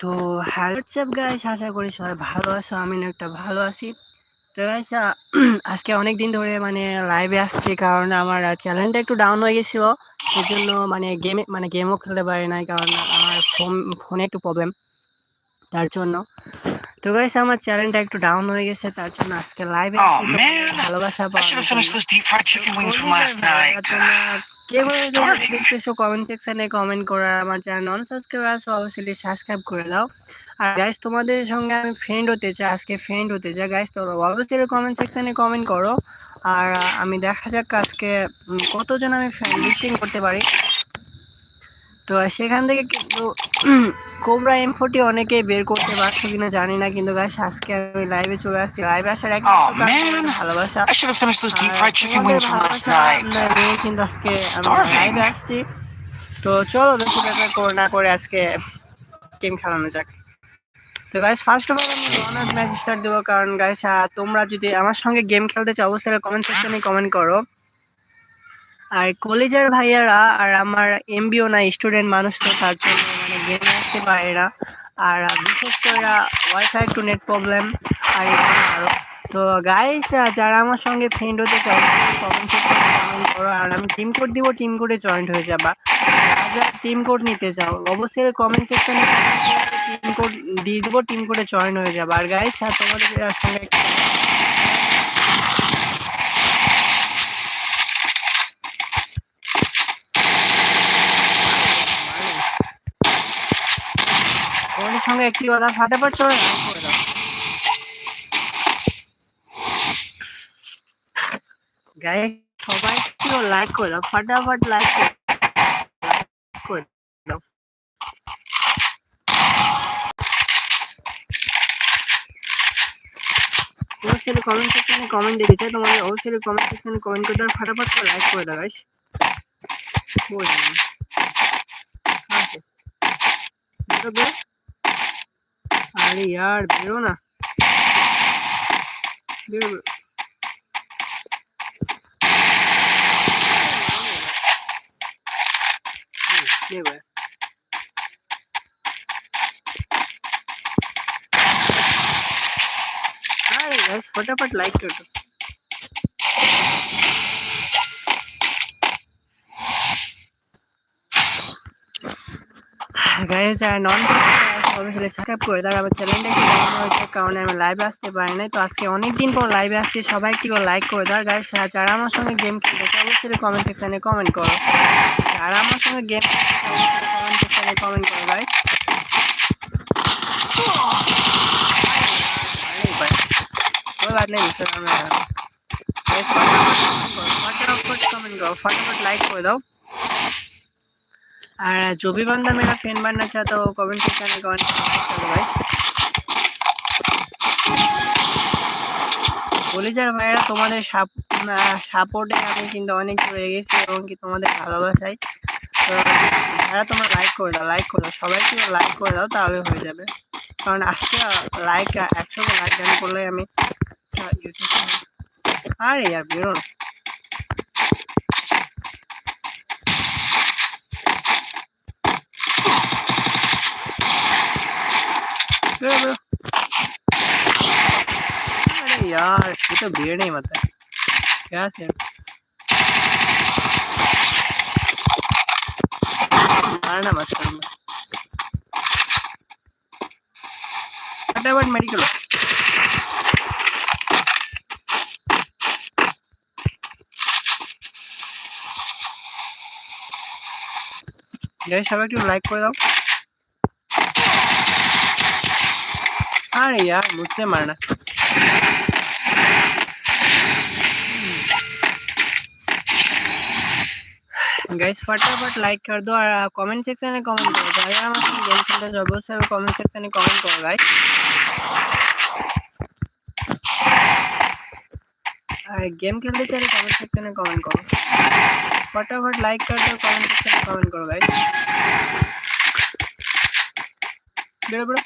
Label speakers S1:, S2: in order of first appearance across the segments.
S1: তো hello guys আশা করি সবাই ভালো আছো আমি একটা ভালো আছি। তো গাইস আজকে অনেক দিন ধরে মানে লাইভে আসছি, কারণ আমার চ্যানেলটা একটু ডাউন হয়ে গেছিল। সেই জন্য মানে গেমে মানে গেমও খেলতে পারি নাই, কারণ আমার ফোন ফোনে একটু প্রবলেম তার জন্য। তো গাইস আমার চ্যানেলটা একটু ডাউন হয়ে গেছে তার জন্য আজকে লাইভে ভালোবাসা. দেখতেছো কমেন্ট সেকশনে কমেন্ট করে আমার চ্যানেল নন সাবস্ক্রাইব আছো অবশ্যই সাবস্ক্রাইব করে দাও। আর গাইস তোমাদের সঙ্গে আমি ফ্রেন্ড হতে চাই আজকে ফ্রেন্ড হতে চাই। গাইস তো অবশ্যই কমেন্ট সেকশনে কমেন্ট করো। আর আমি দেখা যাক আজকে কতজন আমি ফ্রেন্ড লিস্টিং করতে পারি। তো সেখান থেকে কিন্তু কোবরা এম ফোর্টি অনেকে বের করতে পারছ কিনা জানি না কিন্তু গাইস আজকে আমি লাইভে চলে আসছি। লাইভে আসার
S2: Oh,
S1: ভালোবাসা। কিন্তু আজকে আমি লাইভে আসছি। তো চলো বেশি ব্যাপার করে না করে আজকে গেম খেলানো যাক। তো গাইস ফার্স্ট অফ অল আমি অনার্স ম্যাচ স্টার্ট দেবো কারণ গাইস তোমরা যদি আমার সঙ্গে গেম খেলতে চাও অবশ্যই কমেন্ট সেকশনে কমেন্ট করো। আর কলেজের ভাইয়ারা আর আমার এমবিও না স্টুডেন্ট মানুষ তো তার জন্য মানে গেমে আসতে পারে না আর বিশেষ করে ওয়াইফাই একটু নেট প্রবলেম আর আরও। তো গাইস যারা আমার সঙ্গে ফ্রেন্ড হতে চাও কমেন্ট করো। আর আমি টিম কোড দিব টিম কোডে জয়েন্ট হয়ে যাবা। যারা টিম কোড নিতে চাও, অবশ্যই কমেন্ট সেকশনে টিম কোড দিয়ে দেবো টিম কোডে জয়েন হয়ে যাবে। আর গাইস তোমাদের সঙ্গে একটা তোমাদের সঙ্গে একটি কথা ফাটাফাট চলে গায়ে সবাই একটু লাইক করে দাও, ফাটাফাট লাইক করে দাও। অবশ্যই কমেন্ট সেকশনে কমেন্ট দিচ্ছে তোমাদের অবশ্যই কমেন্ট সেকশনে কমেন্ট করে দাও, ফাটাফাট করে লাইক করে দাও গাইস করে अरे यार बेरो ना बेरो बेरो हम्म, ये भाई अरे गाइस फटाफट लाइक कर दो গাইস আর নন অবশ্যই সাবস্ক্রাইব করে দাও আমার চ্যানেলটা একটু ডাউন হয়েছে কারণে আমি লাইভে আসতে পারি নাই তো আজকে অনেক দিন পর লাইভে আসছি সবাই একটু লাইক করে দাও গাইস যারা আমার সঙ্গে গেম খেলতে অবশ্যই কমেন্ট সেকশনে কমেন্ট করো যারা আমার সঙ্গে গেম অবশ্যই কমেন্ট সেকশনে কমেন্ট করো গাইস कोई बात नहीं सर मैं फटाफट कमेंट करो फटाफट लाइक कर दो और जो भी बंदा मेरा फैन बनना चाहता हो कमेंट सेक्शन में कमेंट करो भाई কলিজার ভাইয়েরা তোমাদের সাপোর্টে আমি কিন্তু অনেক হয়ে গেছি এবং কি তোমাদের ভালোবাসাই তো যারা তোমরা লাইক করে দাও লাইক করে দাও সবাই কিন্তু লাইক করে দাও তাহলে হয়ে যাবে কারণ আজকে লাইক একশো লাইক গান করলে আমি ইউটিউব আরে ইয়ার বেরো না। बेरो बेरो अरे यार ये तो भीड़ नहीं मत है क्या से मारना मत करना फटाफट मेडिकल গাইস সবাই একটু লাইক করে দাও अरे यार, मुझसे मारना। गाइस फटाफट लाइक कर दो और uh, कमेंट सेक्शन में कमेंट करो। जाइए हम आपको गेम खेलते যারা আমার গেম খেলতে অবশ্যই কমেন্ট সেকশনে কমেন্ট করো গাইস আর গেम খেলते कमेंट सेक्शन में कमेंट uh, करो। फटाफट लाइक कर दो कमेंट सेक्शन में कमेंट करो गाइस बड़े बड़े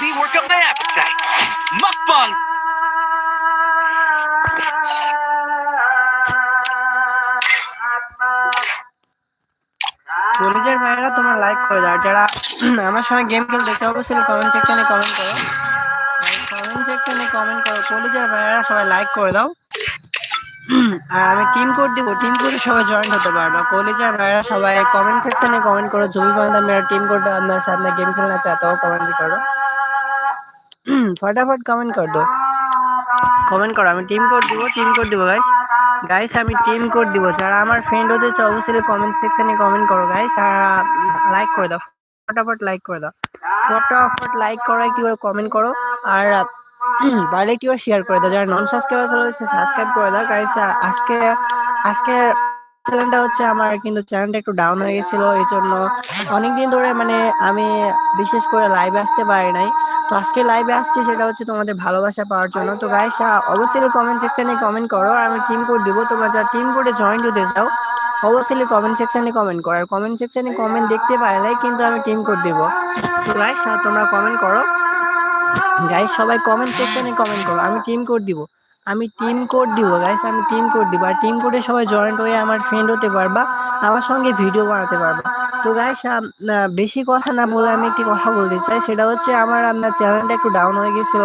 S2: me work up my appetite. Mukbang.
S1: কলেজের ভাইরা, তোমরা লাইক করে দাও। যারা আমার সঙ্গে গেম খেলতে দেখতে অবশ্যই কমেন্ট সেকশনে কমেন্ট করো। কমেন্ট সেকশনে কমেন্ট করো। কলেজের ভাইরা, সবাই লাইক করে দাও। আর আমি টিম কোড দিব। টিম কোডে সবাই জয়েন হতে পারবা। কলেজের ভাইরা, সবাই কমেন্ট সেকশনে কমেন্ট করো। জমি বান্ধব মেরা টিম কোড আপনার সাথে গেম খেলনা তাও কমেন্ট করো। फटाफट कमेंट कर दो কমেন্ট করো আমি টিম কোড দিব টিম কোড দিব গাইস গাইস আমি টিম কোড দিব যারা আমার ফ্রেন্ড হতে চাও অবশ্যই কমেন্ট সেকশনে কমেন্ট করো গাইস আর লাইক করে দাও ফটাফট লাইক করে দাও ফটাফট লাইক করো একটি করে কমেন্ট করো আর বাইরে একটি করে শেয়ার করে দাও যারা নন সাবস্ক্রাইবার রয়েছে সাবস্ক্রাইব করে দাও গাইস আজকে আজকে চ্যানেলটা হচ্ছে আমার কিন্তু চ্যানেলটা একটু ডাউন হয়ে গেছিল এই জন্য অনেকদিন ধরে মানে আমি বিশেষ করে লাইভে আসতে পারি নাই তো আজকে লাইভে আসছি, সেটা হচ্ছে তোমাদের ভালোবাসা পাওয়ার জন্য। তো গাইস অবশ্যই কমেন্ট সেকশনে কমেন্ট করো, আর আমি টিম কোড দিব, তোমরা যারা টিম কোডে জয়েন হতে চাও, অবশ্যই কমেন্ট সেকশনে কমেন্ট করো। আর কমেন্ট সেকশনে কমেন্ট দেখতে পারলে কিন্তু আমি টিম কোড দেবো। তো গাইস তোমরা কমেন্ট করো। গাইস সবাই কমেন্ট সেকশনে কমেন্ট করো, আমি টিম কোড দিব। আমি টিম কোড দিব গাইস আমি টিম কোড দিব। আর টিম কোডে সবাই জয়েন্ট হয়ে আমার ফ্রেন্ড হতে পারবা, আমার সঙ্গে ভিডিও বানাতে পারবা। তো গাইস বেশি কথা না বলে আমি একটি কথা বলতে চাই, সেটা হচ্ছে আমার আপনার চ্যানেলটা একটু ডাউন হয়ে গেছিল।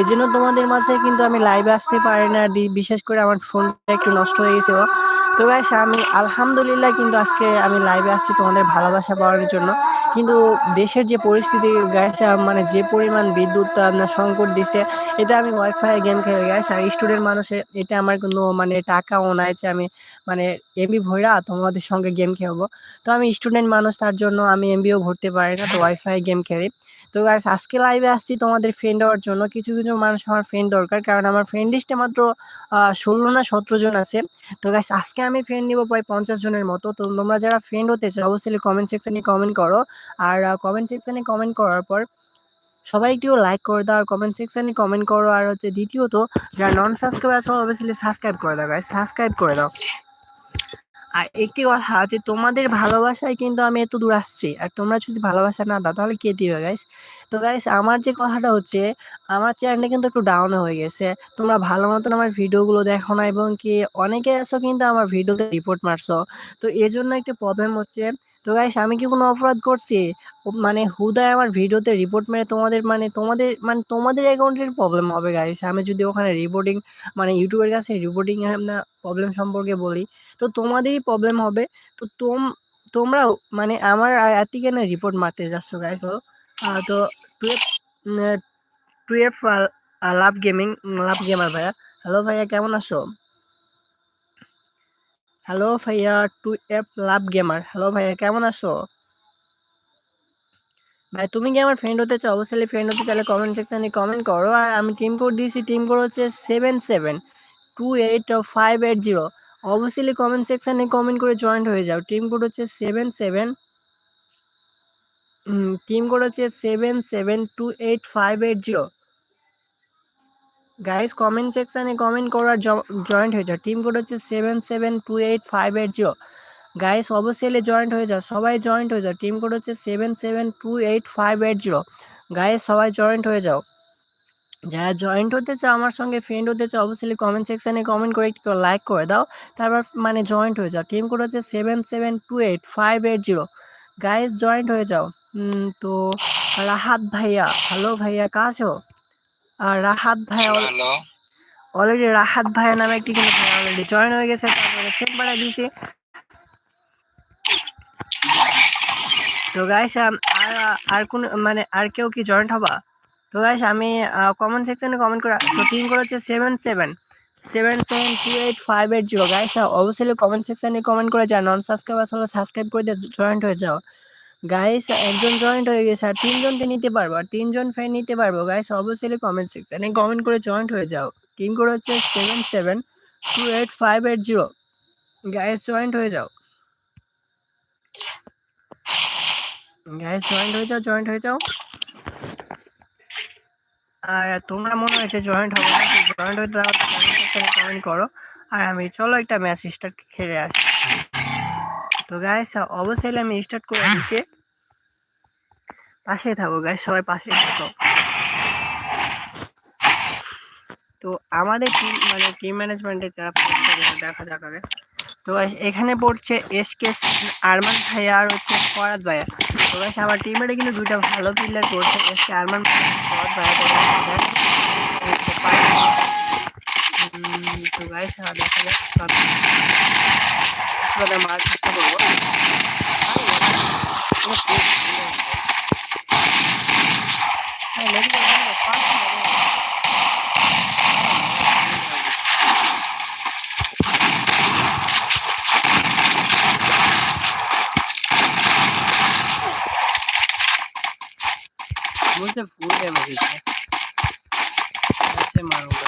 S1: এই জন্য তোমাদের মাঝে কিন্তু আমি লাইভে আসতে পারি না বিশেষ করে আমার ফোনটা একটু নষ্ট হয়ে গেছিল। তো গাইস আমি আলহামদুলিল্লাহ কিন্তু আজকে আমি লাইভে আসছি তোমাদের ভালোবাসা পাওয়ার জন্য। কিন্তু দেশের যে পরিস্থিতি গাইস মানে যে পরিমাণ বিদ্যুৎ আপনার সংকট দিছে, এতে আমি ওয়াইফাই গেম খেলে গাইস আর স্টুডেন্ট মানুষের এতে আমার কোনো মানে টাকাও নাই আমি মানে এমবি ভইরা তোমাদের সঙ্গে গেম খেলব। তো আমি স্টুডেন্ট মানুষ, তার জন্য আমি এমবিও ভরতে পারি না, তো ওয়াইফাই গেম খেলি। তো গাইস আজকে লাইভে আসছি তোমাদের ফ্রেন্ড হওয়ার জন্য। কিছু কিছু মানুষ আমার ফ্রেন্ড দরকার, কারণ আমার ফ্রেন্ড লিস্টে মাত্র ষোলো না সতেরো জন আছে। তো গাইস আজকে আমি ফ্রেন্ড নিব প্রায় পঞ্চাশ জনের মতো। তো তোমরা যারা ফ্রেন্ড হতে চাও, অবশ্যই কমেন্ট সেকশনে কমেন্ট করো। আর কমেন্ট সেকশনে কমেন্ট করার পর সবাই একটু লাইক করে দাও, আর কমেন্ট সেকশনে কমেন্ট করো। আর হচ্ছে দ্বিতীয়ত, যারা নন সাবস্ক্রাইবার আছে, অবশ্যই সাবস্ক্রাইব করে দাও গাইস সাবস্ক্রাইব করে দাও। আর একটি কথা যে তোমাদের ভালোবাসায় কিন্তু আমি এত দূর আসছি। আর তোমরা যদি ভালোবাসা না দাও, তাহলে কে দিবে গাইস তো গাইস আমার যে কথাটা হচ্ছে, আমার চ্যানেলটা কিন্তু একটু ডাউন হয়ে গেছে। তোমরা ভালো মতন আমার ভিডিওগুলো দেখো না, এবং কি অনেকে আসো কিন্তু আমার ভিডিওতে রিপোর্ট মারছো। তো এর জন্য একটু প্রবলেম হচ্ছে, তো গাইস আমি কি কোনো অপরাধ করছি? মানে হুদায় আমার ভিডিওতে রিপোর্ট মেরে তোমাদের মানে তোমাদের মানে তোমাদের অ্যাকাউন্টের প্রবলেম হবে গাইস আমি যদি ওখানে রিপোর্টিং মানে ইউটিউবের কাছে রিপোর্টিং প্রবলেম সম্পর্কে বলি তো তোমাদেরই প্রবলেম হবে। তো তোম, তোমরাও মানে আমার এতি কেন রিপোর্ট মারতে যাচ্ছ গাইস বলো। তো twelve twelve love gaming love gamer ভাইয়া। হ্যালো ভাইয়া, কেমন আছো? হ্যালো ভাইয়া two F love gamer hello ভাইয়া, কেমন আছো? ভাই, তুমি কি আমার ফ্রেন্ড হতে চাও? অবশ্যই ফ্রেন্ড হতে চাইলে কমেন্ট সেকশনে কমেন্ট করো। আর আমি টিম কোড দিয়েছি টিম কোড হচ্ছে seven seven two eight five eight zero অবশ্যই কমেন্ট সেকশনে কমেন্ট করে জয়েন্ট হয়ে যাও। টিম কোড হচ্ছে সেভেন সেভেন টিম কোড হচ্ছে seven seven two eight five eight zero guys comment সেকশানে কমেন্ট করার জয়েন্ট হয়ে যাও। টিম কোড হচ্ছে seven seven two eight five eight zero guys অবশ্যই জয়েন্ট হয়ে যাও। সবাই জয়েন্ট হয়ে যাও। টিম কোড হচ্ছে seven seven two eight five eight zero guys সবাই জয়েন্ট হয়ে যাও। যারা জয়েন্ট হতে চাও আমার সঙ্গে ফ্রেন্ড হতে চাও অবশ্যই কমেন্ট সেকশনে কমেন্ট করে একটু লাইক করে দাও। তারপর মানে জয়েন্ট হয়ে যাও। টিম কোড হচ্ছে seven seven two eight five eight zero guys joint হয়ে যাও। তো রাহাত ভাইয়া হ্যালো ভাইয়া কাছো আর রাহাত ভাইয়া অলরেডি রাহাত ভাইয়া নামে একটি কিন্তু ভাইয়া অলরেডি জয়েন হয়ে গেছে তারপরে ফ্রেন্ড বাড়া দিয়েছে। তো গাইস আর আর কোন মানে আর কেউ কি জয়েন্ট হবা? তো গাইস আমি কমেন্ট সেকশনে কমেন্ট করে টিম হচ্ছে seven seven seven seven two eight five eight zero guys অবশ্যই কমেন্ট সেকশনে কমেন্ট করে যাও নন সাবস্ক্রাইবার হলে সাবস্ক্রাইব করে দিয়ে জয়েন্ট হয়ে যাও। গাইস একজন জয়েন্ট হয়ে গেছে, আর তিনজনকে নিতে পারব, আর তিনজন ফ্রেন্ড নিতে পারব গাইস অবশ্যই কমেন্ট সেকশনে কমেন্ট করে জয়েন্ট হয়ে যাও। টিম করে হচ্ছে seven seven two eight five eight zero guys joint হয়ে যাও। গাইস জয়েন্ট হয়ে যাও জয়েন্ট হয়ে যাও। আর তোমরা মনে হয়েছে জয়েন্ট হবে না জয়েন্ট হতে দাও কমেন্ট সেকশনে কমেন্ট করো। আর আমি চলো একটা ম্যাচ স্টার্ট খেলে আসি। তো গাইস অবশ্যই আমি স্টার্ট করে দিচ্ছি। পাশে থাকো গাইস সবাই পাশে থাকো। তো আমাদের টিম মানে টিম ম্যানেজমেন্টের যারা দেখা যাক আগে। তো এখানে পড়ছে এসকে আরমান ভাইয়া আর হচ্ছে ফরাদ ভাইয়া তো গাইস আমার টিমের কিন্তু দুইটা ভালো প্লেয়ার পড়ছে এসকে আরমান ভাইয়া, ফরাদ ভাইয়া তো করব से फूल है मुझे ऐसे मारूँगा।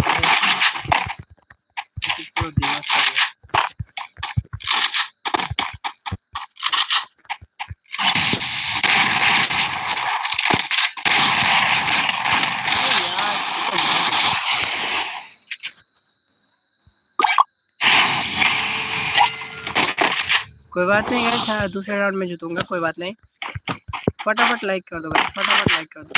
S1: कोई बात नहीं यार दूसरे राउंड में जीतूँगा, कोई बात नहीं। फटाफट लाइक कर दो फटाफट लाइक कर. दो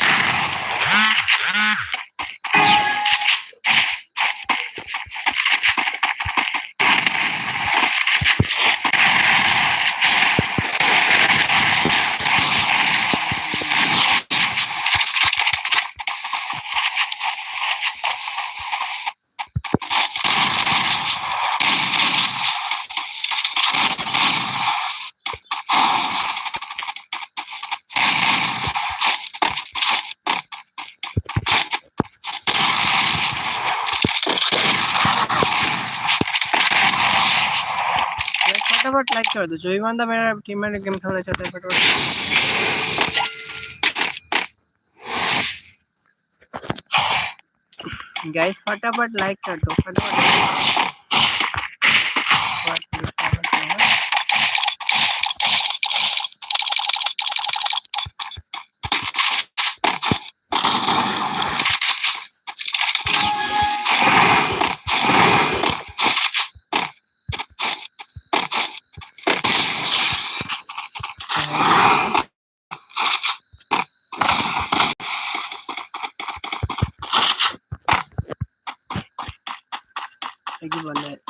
S1: फटाफट लाइक कर दो जो भी बंदा मेरा टीम में गेम खेलना चाहता है फटाफट गाइस फटाफट लाइक कर दो फटाफट You about that.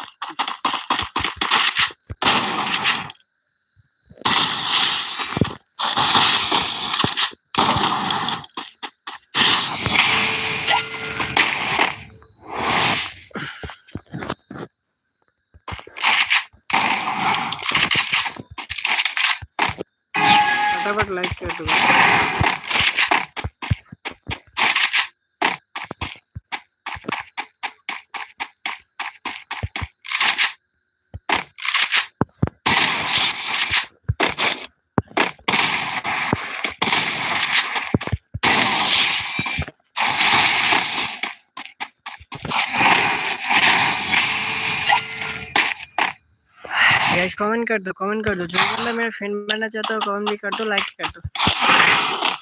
S1: Guys comment कर दो कमेंट कर दो। जो बंदा मेरा फ्रेंड बनना चाहता हो कमेंट भी कर दो लाइक कर दो।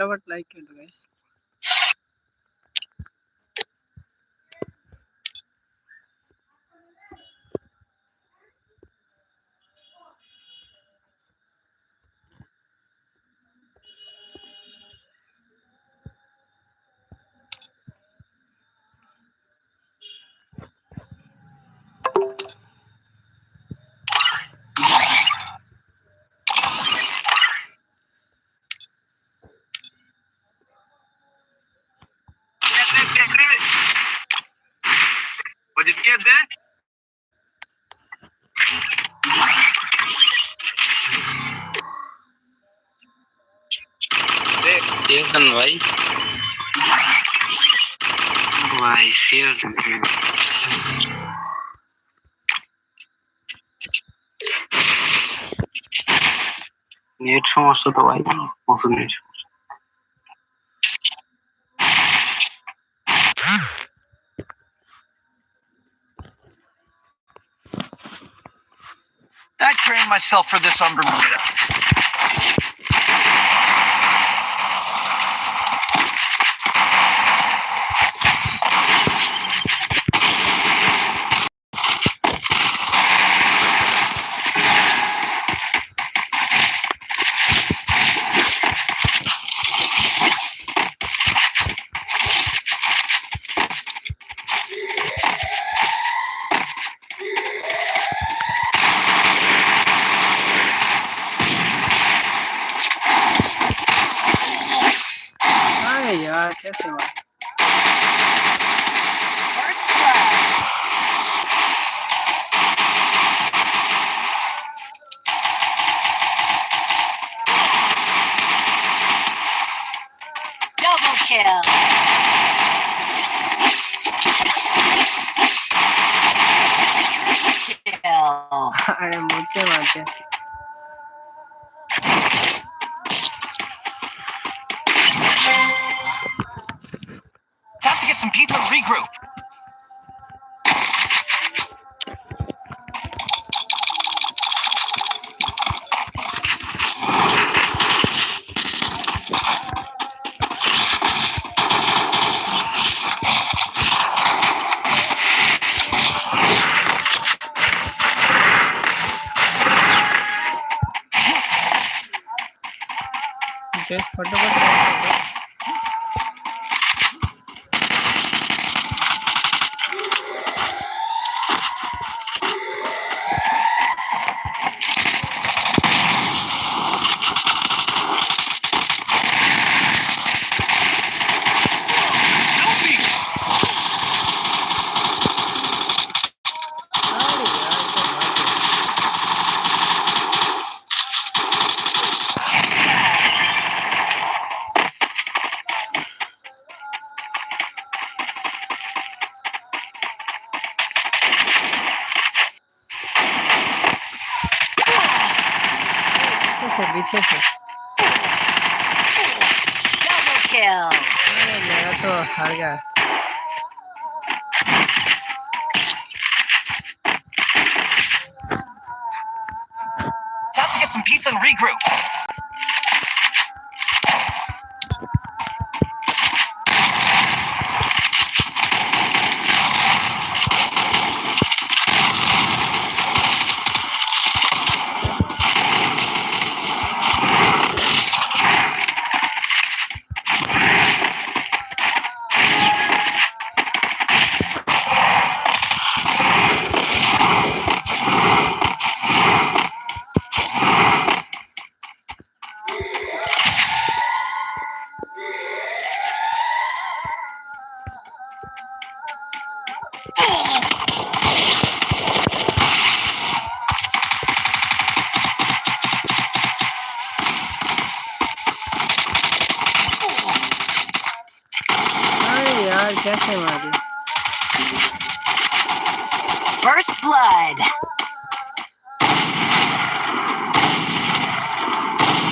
S1: and like
S3: будет. Нет, да? Севден вай. серьезно? Севден. Нет, что у вас это вай?
S2: Может, нет. Myself for this on Bermuda. And regroup.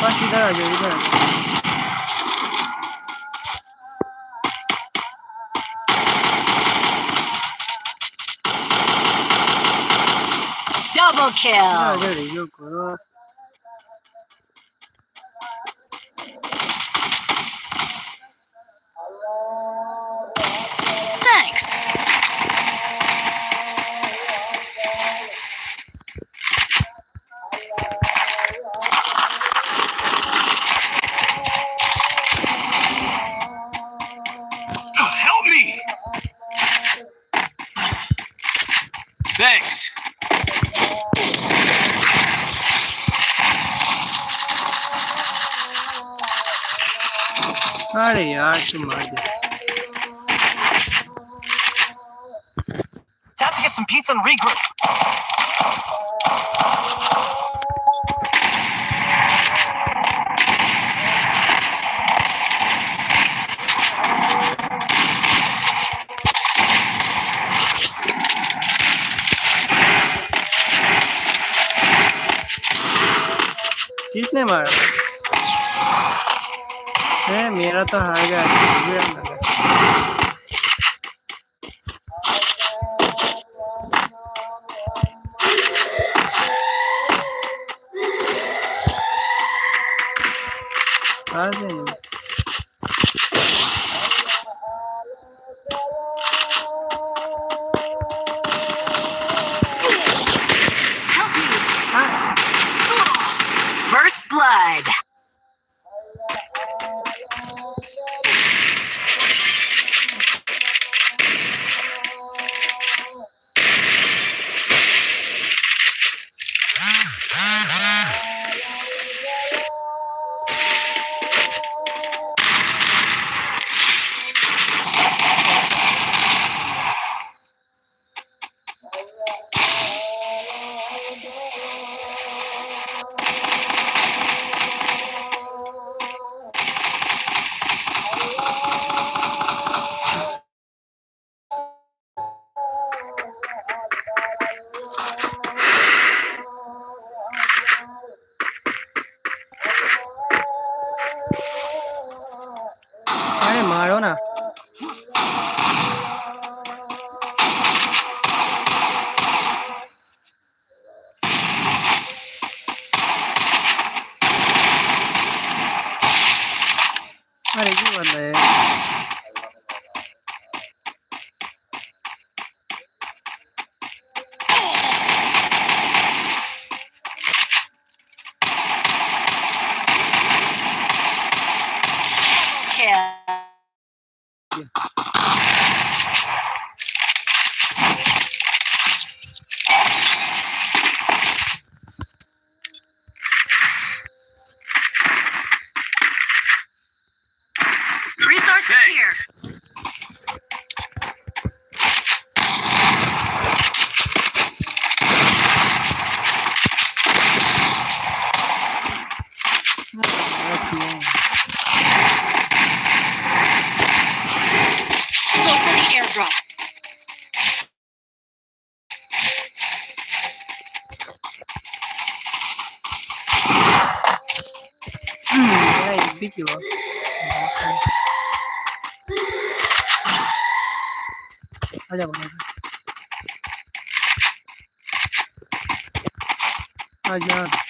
S1: बस इधर आ जाओ इधर आ जाओ
S4: Double
S1: इधर आ
S4: kill.
S2: Time to get some pizza and regroup.
S1: किसने मारा मेरा तो हाईवे गया
S4: Ivana.
S1: আচ্ছা
S4: বলো আচ্ছা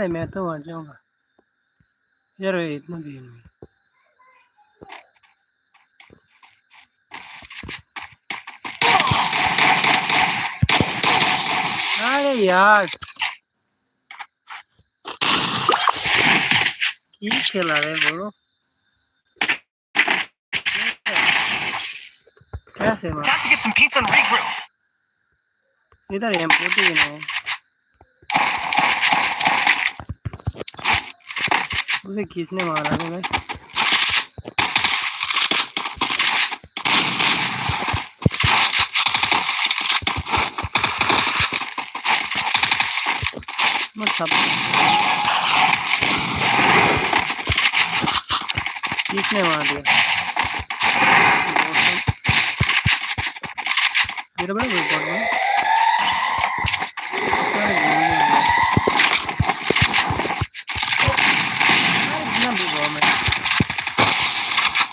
S1: अरे मैं तो मर जाऊँगा यार इतना दिन में अरे यार की खेला रहे बोलो कैसे इधर एम पोटी उसे खींचने वाला था मैं सब खींचने मार दिया